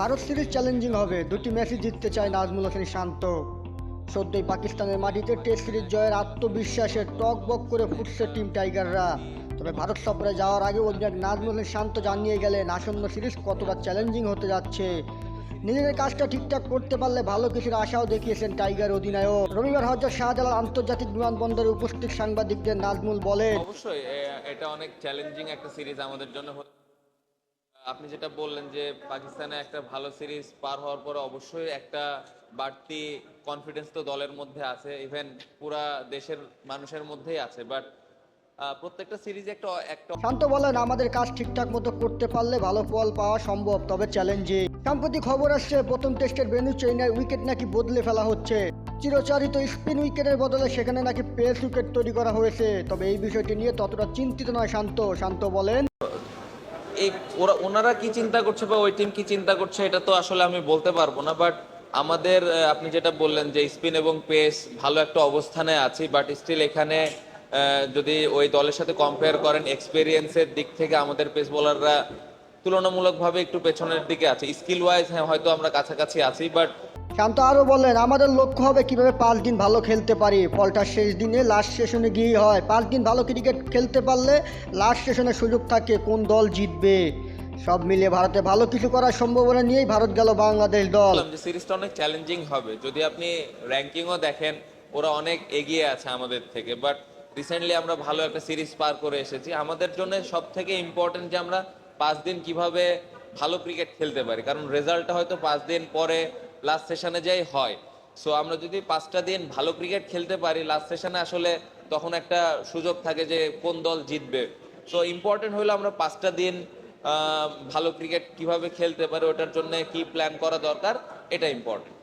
Bharat series challenging হবে। দুটি ম্যাচই জিততে চায় নাজমুল হোসেন শান্ত। সদ্যই পাকিস্তানের মাটিতে টেস্ট সিরিজ জয়ের আত্মবিশ্বাসে টক বক করে ফুটছে টিম টাইগাররা। তবে ভারত সফরে যাওয়ার আগে অধিনায়ক নাজমুল হোসেন শান্ত জানিয়ে গেলেন, আসন্ন সিরিজ কতটা চ্যালেঞ্জিং হতে যাচ্ছে। নিজেদের কাজটা ঠিকঠাক করতে পারলে ভালো কিছুর আশাও দেখিয়েছেন টাইগার অধিনায়ক। রবিবার হজরত শাহজালাল আন্তর্জাতিক বিমানবন্দরে উপস্থিত সাংবাদিকদের নাজমুল বলেন, অবশ্যই এটা অনেক চ্যালেঞ্জিং একটা সিরিজ আমাদের জন্য আপনি যেটা বললেন যে পাকিস্তানে একটা ভালো সিরিজ পার হওয়ার পরে অবশ্যই একটা বাড়তি কনফিডেন্স তো দলের মধ্যে আছে ইভেন পুরা দেশের মানুষের মধ্যেই আছে বাট প্রত্যেকটা সিরিজে একটা একটা শান্ত বলেন, আমাদের কাজ ঠিকঠাক মতো করতে পারলে ভালো ফল পাওয়া সম্ভব, তবে চ্যালেঞ্জিং সম্প্রতি খবর আসছে, প্রথম টেস্টের ভেন্যু চেন্নাই উইকেট নাকি বদলে ফেলা হচ্ছে। চিরচারিত স্পিন উইকেটের বদলে সেখানে নাকি পেস উইকেট তৈরি করা হয়েছে, তবে এই বিষয়টি নিয়ে ততটা চিন্তিত নয় শান্ত শান্ত বলেন। এই ওরা, ওনারা কি চিন্তা করছে বা ওই টিম কি চিন্তা করছে, এটা তো আসলে আমি বলতে পারব না বাট আমাদের আপনি যেটা বললেন যে স্পিন এবং পেস ভালো একটা অবস্থানে আছি বাট স্টিল এখানে যদি ওই দলের সাথে কম্পেয়ার করেন এক্সপেরিয়েন্সের দিক থেকে আমাদের পেস বোলাররা তুলনামূলকভাবে একটু পেছনের দিকে আছে। স্কিল ওয়াইজ হ্যাঁ হয়তো আমরা কাছাকাছি আছি বাট শান্ত আরও বলেন আমাদের লক্ষ্য হবে কীভাবে পাঁচ দিন ভালো খেলতে পারি। ফলটা শেষ দিনে, লাস্ট সেশনে গিয়েই হয়। পাঁচ দিন ভালো ক্রিকেট খেলতে পারলে লাস্ট সেশনে সুযোগ থাকে কোন দল জিতবে। সব মিলিয়ে ভারতে ভালো কিছু করার সম্ভাবনা নিয়েই ভারত গেল বাংলাদেশ দল। সিরিজটা অনেক চ্যালেঞ্জিং হবে। যদি আপনি র্যাঙ্কিংও দেখেন, ওরা অনেক এগিয়ে আছে আমাদের থেকে। বাট রিসেন্টলি আমরা ভালো একটা সিরিজ পার করে এসেছি। আমাদের জন্য সব থেকে ইম্পর্টেন্ট যে আমরা পাঁচ দিন কীভাবে ভালো ক্রিকেট খেলতে পারি। কারণ রেজাল্টটা হয়তো পাঁচ দিন পরে লাস্ট সেশনে যাই হয়। সো আমরা যদি পাঁচটা দিন ভালো ক্রিকেট খেলতে পারি লাস্ট সেশনে আসলে তখন একটা সুযোগ থাকে যে কোন দল জিতবে। সো ইম্পর্টেন্ট হলো আমরা পাঁচটা দিন ভালো ক্রিকেট কীভাবে খেলতে পারি, ওটার জন্য কি প্ল্যান করা দরকার এটা ইম্পর্টেন্ট